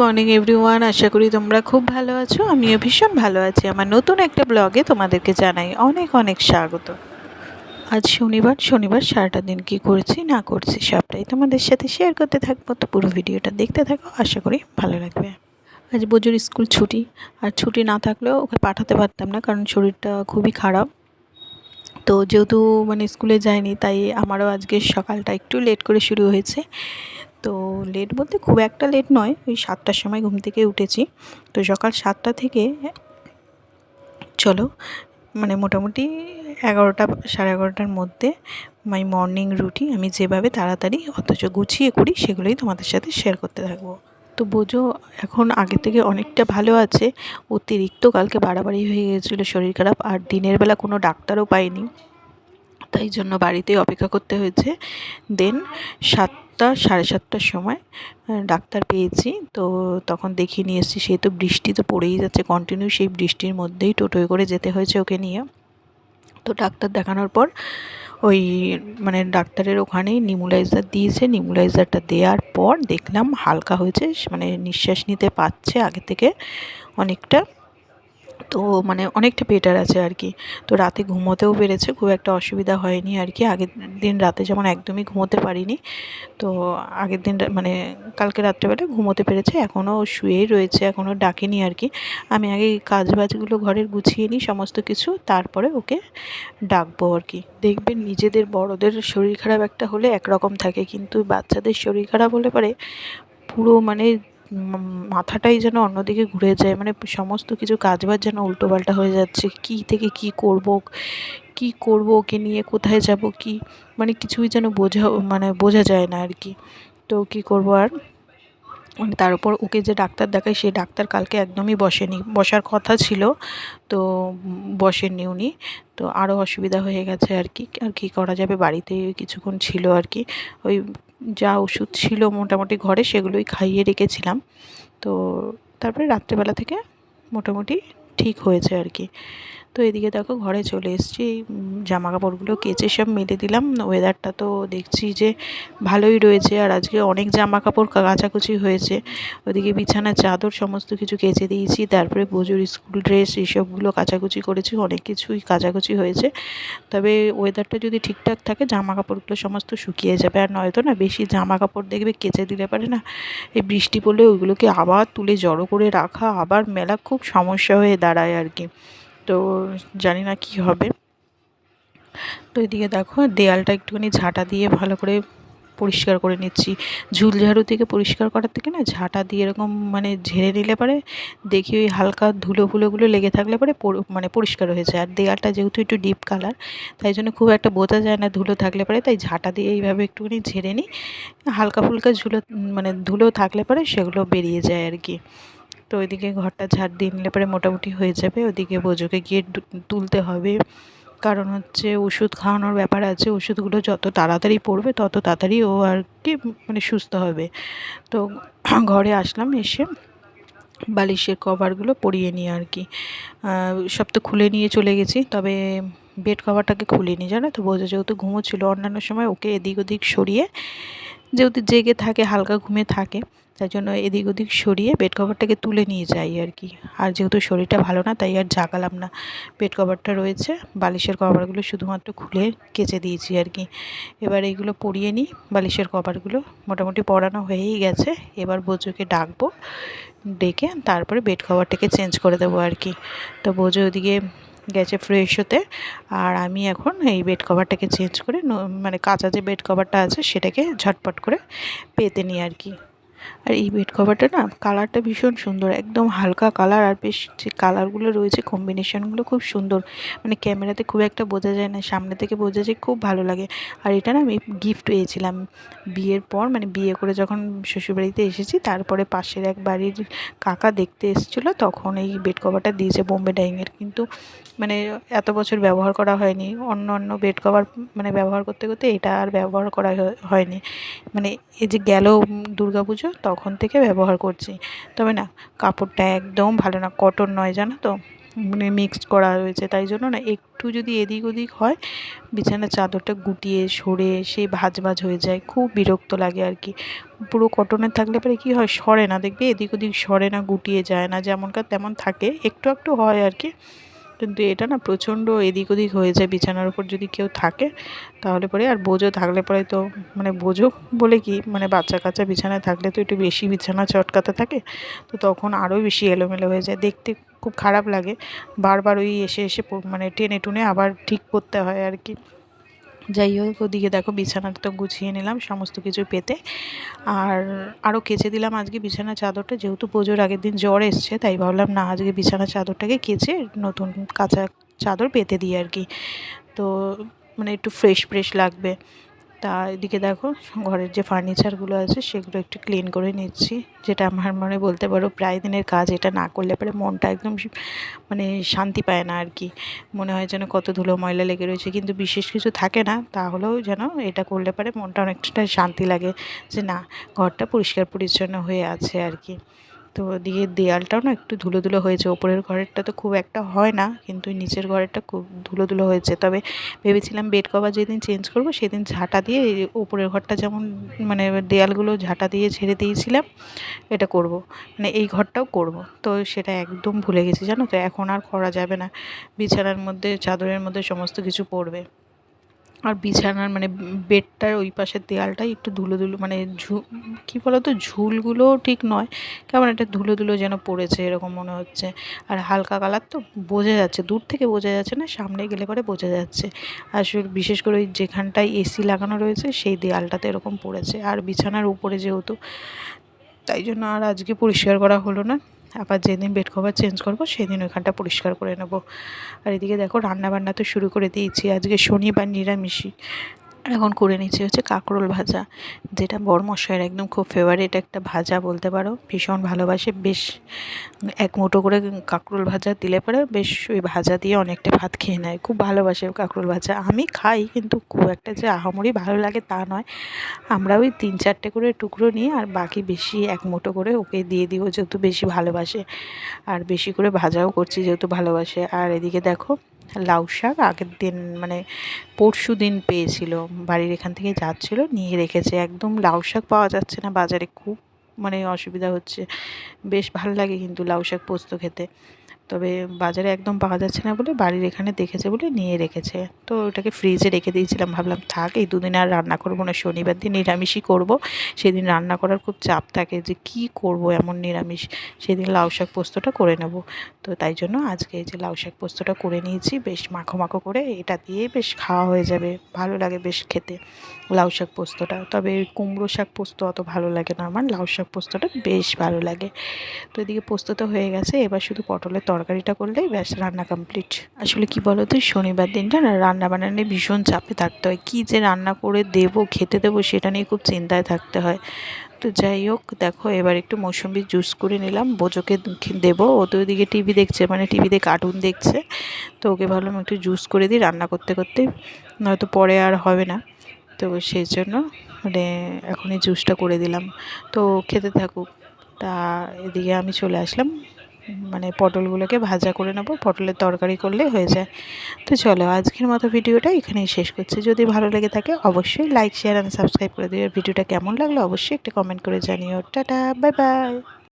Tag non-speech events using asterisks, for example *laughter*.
Morning, everyone. আশা করি তোমরা খুব ভালো আছো। আমিও ভীষণ ভালো আছি। আমার নতুন একটা ব্লগে তোমাদেরকে জানাই অনেক অনেক স্বাগত। আজ শনিবার শনিবার সারাটা দিন কি করছি, না করছি সবটাই তোমাদের সাথে শেয়ার করতে থাকব। তো পুরো ভিডিওটা দেখতে থাকো, আশা করি ভালো লাগবে। আজ বোজোর স্কুল ছুটি, আর ছুটি না থাকলেও ওকে পাঠাতে পারতাম না, কারণ শরীরটা খুবই খারাপ। তো যেহেতু মানে স্কুলে যায়নি তাই আমারও আজকে সকালটা একটু লেট করে শুরু হয়েছে। তো লেট বলতে খুব একটা লেট নয়, ওই সাতটার সময় ঘুম থেকে উঠেছি। তো সকাল সাতটা থেকে, চলো মানে মোটামুটি এগারোটা, সাড়ে এগারোটার মধ্যে মাই মর্নিং রুটি আমি যেভাবে তাড়াতাড়ি অথচ গুছিয়ে করি, সেগুলোই তোমাদের সাথে শেয়ার করতে থাকব। তো বোঝো, এখন আগে থেকে অনেকটা ভালো আছে, অতিরিক্ত কালকে বাড়াবাড়ি হয়ে গিয়েছিল শরীর খারাপ, আর দিনের বেলা কোনো ডাক্তারও পাইনি। তাই জন্য বাড়িতেই অপেক্ষা করতে হয়েছে। দেন সাতটা, সাড়ে সাতটার সময় ডাক্তার পেয়েছি। তো তখন দেখিয়ে নিয়ে এসেছি সেই তো বৃষ্টি তো পড়েই যাচ্ছে কন্টিনিউ সেই বৃষ্টির মধ্যেই টোটোয় করে যেতে হয়েছে ওকে নিয়ে। তো ডাক্তার দেখানোর পর ওই মানে ডাক্তারের ওখানেই নিমুলাইজার দিয়েছে নিমুলাইজারটা দেওয়ার পর দেখলাম হালকা হয়েছে মানে নিঃশ্বাস নিতে পারছে আগে থেকে অনেকটা। তো মানে অনেকটা বেটার আছে আর কি। তো রাতে ঘুমোতেও পেরেছে, খুব একটা অসুবিধা হয়নি আর কি। আগের দিন রাতে যেমন একদমই ঘুমোতে পারিনি, তো আগের দিন মানে কালকে রাত্রেবেলা ঘুমোতে পেরেছে এখনও শুয়েই রয়েছে এখনও ডাকেনি আর কি। আমি আগে কাজ বাজগুলো ঘরের গুছিয়ে নিই সমস্ত কিছু, তারপরে ওকে ডাকবো আর কি। দেখবেন নিজেদের বড়দের শরীর খারাপ একটা হলে একরকম থাকে, কিন্তু বাচ্চাদের শরীর খারাপ হলে পরে পুরো মানে মাথাটাই যেন অন্যদিকে ঘুরে যায় মানে সমস্ত কিছু কাজবাজ যেন উল্টোপাল্টা হয়ে যাচ্ছে, কী থেকে কী করব কী করব, ওকে নিয়ে কোথায় যাব, কি মানে কিছুই যেন বোঝা মানে বোঝা যায় না আর কি। তো কী করব আর? মানে তার উপর ওকে যে ডাক্তার দেখায়, সেই ডাক্তার কালকে একদমই বসেনি, বসার কথা ছিল, তো বসেননি উনি, তো আরও অসুবিধা হয়ে গেছে আর কি, আর কী করা যাবে, বাড়িতে কিছুক্ষণ ছিল আর কি, ওই যা ওষুধ ছিল মোটামুটি ঘরে সেগুলোই খাইয়ে রেখেছিলাম। তো তারপরে রাত্রেবেলা থেকে মোটামুটি ঠিক হয়েছে আর কি। তো এদিকে দেখো ঘরে চলে এসেছি। জামা কাপড়গুলো কেচে সব মেলে দিলাম। ওয়েদারটা তো দেখছি যে ভালোই রয়েছে আর আজকে অনেক জামা কাপড় কাচাকুচি হয়েছে। ওদিকে বিছানা, চাদর সমস্ত কিছু কেচে দিয়েছি। তারপরে পুজোর স্কুল ড্রেস এইসবগুলো কাচাকুচি করেছি। অনেক কিছুই কাচাকুচি হয়েছে। তবে ওয়েদারটা যদি ঠিকঠাক থাকে জামা কাপড়গুলো সমস্ত শুকিয়ে যাবে। আর নয়তো না, বেশি জামা কাপড় দেখবে কেচে দিলে পারে না। এই বৃষ্টি পড়লে ওইগুলোকে আবার তুলে জড়ো করে রাখা, আবার মেলা খুব সমস্যা হয়ে দাঁড়ায় আর কি। তো জানি না কি হবে। তো এদিকে দেখো, দেয়ালটা একটুখানি ঝাঁটা দিয়ে ভালো করে পরিষ্কার করে নিচ্ছি। ঝুল ঝাড়ু থেকে পরিষ্কার করার থেকে না ঝাঁটা দিয়ে এরকম মানে ঝেড়ে নিলে পরে দেখি ওই হালকা ধুলো ফুলোগুলো লেগে থাকলে পরে মানে পরিষ্কার হয়ে যায়। আর দেয়ালটা যেহেতু একটু ডিপ কালার তাই জন্য খুব একটা বোঝা যায় না ধুলো থাকলে পরে। তাই ঝাঁটা দিয়ে এইভাবে একটুখানি ঝেড়ে নিই। হালকা ফুলকা ঝুলো মানে ধুলো থাকলে পরে সেগুলো বেরিয়ে যায় আর কি। তো ওইদিকে ঘরটা ঝাড় দিয়ে নিলে পরে মোটামুটি হয়ে যাবে। ওদিকে বোঝোকে গিয়ে তুলতে হবে। কারণ হচ্ছে ওষুধ খাওয়ানোর ব্যাপার আছে, ওষুধগুলো যত তাড়াতাড়ি পড়বে তত তাড়াতাড়ি ও আর কি মানে সুস্থ হবে। তো *clears throat* ঘরে আসলাম, এসে বালিশের কভারগুলো পরিয়ে নিয়ে আর কি। সব তো খুলে নিয়ে চলে গেছি, তবে বেড কভারটাকে খুলিনি, জানো তো? বোঝা যেহেতু ঘুমোচ্ছিলো, অন্যান্য সময় ওকে এদিক ওদিক সরিয়ে যেহেতু জেগে থাকে, হালকা ঘুমে থাকে, তাই জন্য এদিক ওদিক সরিয়ে বেড কভারটাকে তুলে নিয়ে যাই আর কি। আর যেহেতু শরীরটা ভালো না, তাই আর জাগালাম না। বেড কভারটা রয়েছে, বালিশের কভারগুলো শুধুমাত্র খুলে কেচে দিয়েছি আর কি। এবার এইগুলো পরিয়ে নিই, বালিশের কভারগুলো মোটামুটি পরানো হয়েই গেছে। এবার বোঝোকে ডাকবো, ডেকে তারপরে বেড কভারটাকে চেঞ্জ করে দেবো আর কি। তো বোঝো ওদিকে গেছে ফ্রেশ হতে। আর আমি এখন এই বেড কভারটাকে চেঞ্জ করে মানে কাঁচা যে বেড কভারটা আছে, সেটাকে ঝটপট করে পেতে নিই আর কি। আর এই বেড কভারটা না কালারটা ভীষণ সুন্দর, একদম হালকা কালার আর বেশ যে কালারগুলো রয়েছে কম্বিনেশনগুলো খুব সুন্দর। মানে ক্যামেরাতে খুব একটা বোঝা যায় না, সামনে থেকে বোঝা যায় খুব ভালো লাগে। আর এটা না আমি গিফট পেয়েছিলাম। বিয়ের পর মানে বিয়ে করে যখন শ্বশুরবাড়িতে এসেছি, তারপরে পাশের এক বাড়ির কাকা দেখতে এসেছিল, তখন এই বেড কভারটা দিয়েছে বোম্বে ডাইংয়ের কিন্তু মানে এত বছর ব্যবহার করা হয়নি, অন্য অন্য বেড কভার মানে ব্যবহার করতে করতে এটা আর ব্যবহার করা হয়নি। মানে এই যে গেল পুজো তখন থেকে ব্যবহার করছি। তবে না, কাপড়টা একদম ভালো না, কটন নয়, জানো তো? মানে মিক্সড করা হয়েছে তাই জন্য না একটু যদি এদিক ওদিক হয়, বিছানার চাদরটা গুটিয়ে, সরে সেই ভাজ ভাজ হয়ে যায়, খুব বিরক্ত লাগে আর কি। পুরো কটনের থাকলে পরে কী হয়, সরে না, দেখবে এদিক ওদিক সরে না, গুটিয়ে যায় না, যেমনকার তেমন থাকে, একটু একটু হয় আর কি। কিন্তু এটা না প্রচণ্ড এদিক ওদিক হয়ে যায় বিছানার উপর যদি কেউ থাকে, তাহলে পরে আর বোঝো, থাকলে পরে তো মানে বোঝো বলে কি মানে বাচ্চা কাচ্চা বিছানায় থাকলে তো একটু বেশি বিছানা চটকাতে থাকে, তো তখন আরও বেশি এলোমেলো হয়ে যায়। দেখতে খুব খারাপ লাগে, বারবার ওই এসে এসে মানে টেনে টুনে আবার ঠিক করতে হয় আর কি। যাই হোক, ওদিকে দেখো বিছানাটা তো গুছিয়ে নিলাম, সমস্ত কিছু পেতে। আর আরও কেচে দিলাম আজকে বিছানা চাদরটা, যেহেতু পুজোর আগের দিন জ্বর এসছে, তাই ভাবলাম না, আজকে বিছানা চাদরটাকে কেচে নতুন কাঁচা চাদর পেতে দিই আর কি। তো মানে একটু ফ্রেশ ফ্রেশ লাগবে। তা এদিকে দেখো, ঘরের যে ফার্নিচারগুলো আছে সেগুলো একটু ক্লিন করে নিচ্ছি। যেটা আমার মনে বলতে পারো প্রায় দিনের কাজ, এটা না করলে পরে মনটা একদম মানে শান্তি পায় না আর কি। মনে হয় যেন কত ধুলো ময়লা লেগে রয়েছে। কিন্তু বিশেষ কিছু থাকে না, তাহলেও যেন এটা করলে পরে মনটা অনেকটা শান্তি লাগে যে না, ঘরটা পরিষ্কার পরিচ্ছন্ন হয়ে আছে আর কি। তো দিয়ে দেয়ালটাও না একটু ধুলো ধুলো হয়েছে। ওপরের ঘরেরটা তো খুব একটা হয় না, কিন্তু নিচের ঘরেরটা খুব ধুলো ধুলো হয়েছে। তবে ভেবেছিলাম বেড কভার যেদিন চেঞ্জ করব সেদিন ঝাঁটা দিয়ে ওপরের ঘরটা যেমন মানে দেয়ালগুলো ঝাঁটা দিয়ে ছেড়ে দিয়েছিলাম, এটা করব। মানে এই ঘরটাও করব। তো সেটা একদম ভুলে গেছি, জানো তো? এখন আর করা যাবে না। বিছানার মধ্যে, চাদরের মধ্যে সমস্ত কিছু পড়বে। আর বিছানার মানে বেডটার ওই পাশের দেয়ালটাই একটু ধুলো ধুলো মানে ঝু, কী বলতো, ঝুলগুলোও ঠিক নয়। কেমন একটা ধুলো ধুলো যেন পড়েছে এরকম মনে হচ্ছে। আর হালকা কালার তো বোঝা যাচ্ছে, দূর থেকে বোঝা যাচ্ছে না সামনে গেলে পরে বোঝা যাচ্ছে। আসলে বিশেষ করে ওই যেখানটায় এসি লাগানো রয়েছে, সেই দেয়ালটাতে এরকম পড়েছে। আর বিছানার উপরে যেহেতু, তাই জন্য আর আজকে পরিষ্কার করা হলো না। আবার যেদিন বেড কভার চেঞ্জ করব, সেদিন ওইখানটা পরিষ্কার করে নেব। আর এদিকে দেখো, রান্নাবান্না তো শুরু করে দিয়েছি। আজকে শনিবার নিরামিষই। এখন করে নিচ্ছি হচ্ছে কাঁকরোল ভাজা, যেটা বরমশাইয়ের একদম খুব ফেভারিট একটা ভাজা বলতে পারো। ভীষণ ভালোবাসে, বেশ এক মুঠো করে কাঁকরোল ভাজা দিলে পরে বেশ ওই ভাজা দিয়ে অনেকটা ভাত খেয়ে নেয়। খুব ভালোবাসে কাঁকরোল ভাজা। আমি খাই, কিন্তু খুব একটা যে আহামরি ভালো লাগে তা নয়। আমরা ওই তিন চারটে করে টুকরো নিয়ে আর বাকি বেশি এক মুঠো করে ওকে দিয়ে দিব যেহেতু বেশি ভালোবাসে। আর বেশি করে ভাজাও করছি যেহেতু ভালোবাসে। আর এদিকে দেখো লাউ শাক আগের দিন মানে পরশু দিন পেয়েছিল। বাড়ির এখান থেকে যাচ্ছিল, নিয়ে রেখেছে। একদম লাউ শাক পাওয়া যাচ্ছে না, বাজারে খুব মানে অসুবিধা হচ্ছে। বেশ ভালো লাগে কিন্তু লাউ শাক পোস্ত খেতে। তবে বাজারে একদম পাওয়া যাচ্ছে না বলে বাড়ির এখানে দেখেছে বলে নিয়ে রেখেছে। তো ওটাকে ফ্রিজে রেখে দিয়েছিলাম। ভাবলাম, থাক, এই দুদিন আর রান্না করব না। শনিবার দিন নিরামিষই করব। সেদিন রান্না করার খুব চাপ থাকে যে, কি করব এমন নিরামিষ? সেদিন লাউ শাক পোস্তটা করে নেব। তো তাই জন্য আজকে এই যে লাউ শাক পোস্তটা করে নিয়েছি, বেশ মাখো মাখো করে এটা দিয়ে বেশ খাওয়া হয়ে যাবে। ভালো লাগে বেশ খেতে লাউ শাক পোস্তটা। তবে কুমড়ো শাক পোস্ত অত ভালো লাগে না। আমার লাউ শাক পোস্তটা বেশ ভালো লাগে। তো এদিকে পোস্ত তো হয়ে গেছে। এবার শুধু পটলের তরকারিটা করলেই ব্যাস, রান্না কমপ্লিট আসলে কি বলো তো শনিবার দিনটা না রান্না বান্না ভীষণ চাপে থাকতে হয়। কী যে রান্না করে দেবো, খেতে দেবো সেটা নিয়ে খুব চিন্তায় থাকতে হয়। তো যাই হোক, দেখো এবার একটু মৌসুমি জুস করে নিলাম, বোজোকে দেবো। ও তো ওইদিকে টিভি দেখছে মানে টিভিতে কার্টুন দেখছে। তো ওকে ভাবলাম একটু জুস করে দিই রান্না করতে করতে, নয়তো পরে আর হবে না। তো সেই জন্য মানে এখনই জুসটা করে দিলাম। তো খেতে থাকুক। তা এদিকে আমি চলে আসলাম। মানে পটলগুলোকে ভাজা করে নেব, পটলের তরকারি করলে হয়ে যায়। তো চলো, আজকের মতো ভিডিওটা এখানেই শেষ করছি। যদি ভালো লেগে থাকে, অবশ্যই লাইক শেয়ার আর সাবস্ক্রাইব করে দিও। ভিডিওটা কেমন লাগল, অবশ্যই একটা কমেন্ট করে জানিও। Tata bye bye